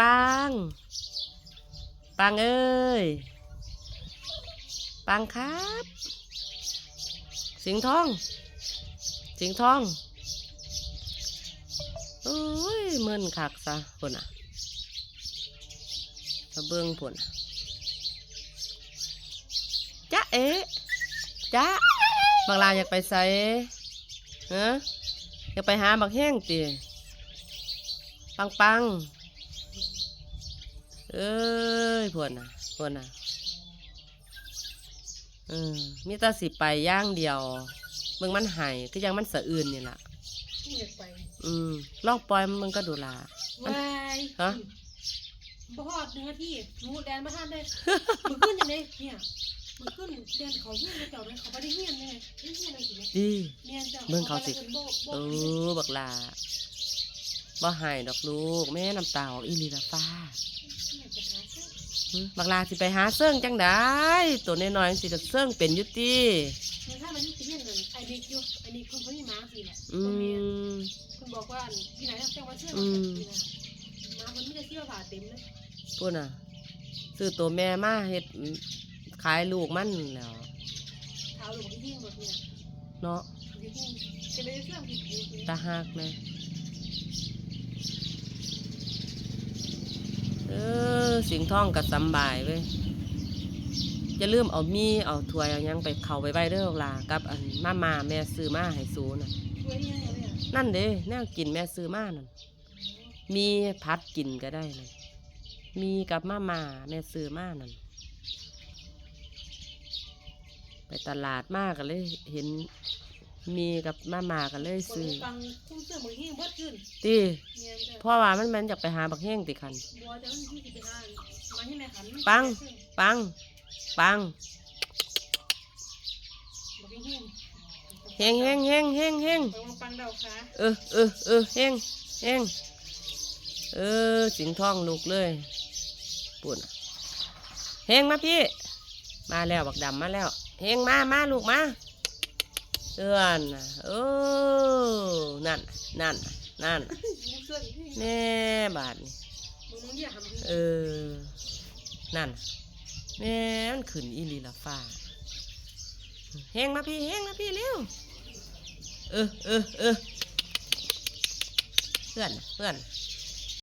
ปัง ปังเอ้ย ปังครับ สิงทอง สิงทองโอ้ยเมินคักซะพุ่นอะมาเบิ่งพุ่นจ๊ะเอ๊ะจ๊ะบางลาอยากไปใส่ฮะอยากไปหาบักแห้งตีปังปัง เอ้ยพุ่นน่ะพุ่นน่ะเออมีแตาสิไปอย่างเดียวเบิ่งมันใหายก็ยังมันสะอื่นนี่ล่ะที่เด็กไปอืมลองปล่อยมันก็ดูลา วายฮะ บ่ฮอดหนึ่งนาทีหนูแดนมาท่านได้ มันขึ้นยังไงเนี่ยมันขึ้นแดนเขาเฮียนเลยเจ้าเลยเขาไม่ได้เฮียนเลยเฮียนอะไรสิเนี่ยดีเมียนจ้ะเบิ่งเขาสิโบกโบเอกอบักลาบ่ใหายดอกลูกแม่น้ำตาออกอีหลีละฟ้าเนี่ยจะหาเสื้อหึบักลาสิไปหาเซิ่งจังได้ตัวน้อยๆสิก็เซิ่งเป็นอยุติเนี่ยถ้ามันนี่สิเฮียนนั่นไอ้นี่อยู่ไอ้นี่คนเขามีม้าสิแหละอืตัวเมียมคุณบอกว่าที่ไหนนะจังหวัดเสื้ออืมามที่นะม้ามันไม่ได้เสื้อผ้าเต็มเลยพูดน่ะซื้อตัวแม่มาเฮ็ดขายลูกมันแล้วเท้าหลวงที่หิ้งหมดเนี่ยเนาะที่หิ้งจะไม่ได้เสื้อผิดผิวเลยตาหักแม่เออ สิงห์ทองก็สำบายเว้ยอย่าลืมเอามีเอาถ้วยเอาหยังไปเข้าไปไว้เด้อลูกหลากับอันมามาแม่ซื้อมาให้ซูน่ะช่วยเฮียนเลยอะนั่นเด้แนวกินแม่ซื้อมานั่นมีพัดกินก็ได้นั่นมีกับมามาแม่ซื้อมานั่นไปตลาดมากก็เลยเห็นมีกับมามาก็เลยคนซื้อฟังคุ้มเสื้อมือหิ้งเบิดขึ้นตีเมียนจ้ะเพราะว่ามันมันอยากไปหาบักแห้งติคัน ปหามาให้แม่ขันปัง ปัง ปังบอกให้หิ้งเฮงเฮงเฮงเฮงเฮงไปวางปังเดาขาเออเออเออเฮงเฮงเออสิงห์ทองลูกเลยปุ่นน่ะเฮงมาพี่ มาแล้วบักดำมาแล้วเฮงมามาลูกมาเอื้อนน่ะโอ้นั่นนั่นนั่นมึงเสื้ออีกที่แน่บาทนี่มึงมึงอย่าทำเออ นั่นแม่มันขึ้นอีลีละฟ้าแห้งมาพี่แห้งมาพี่เร็วเออเออเออเพื่อนเพื่อน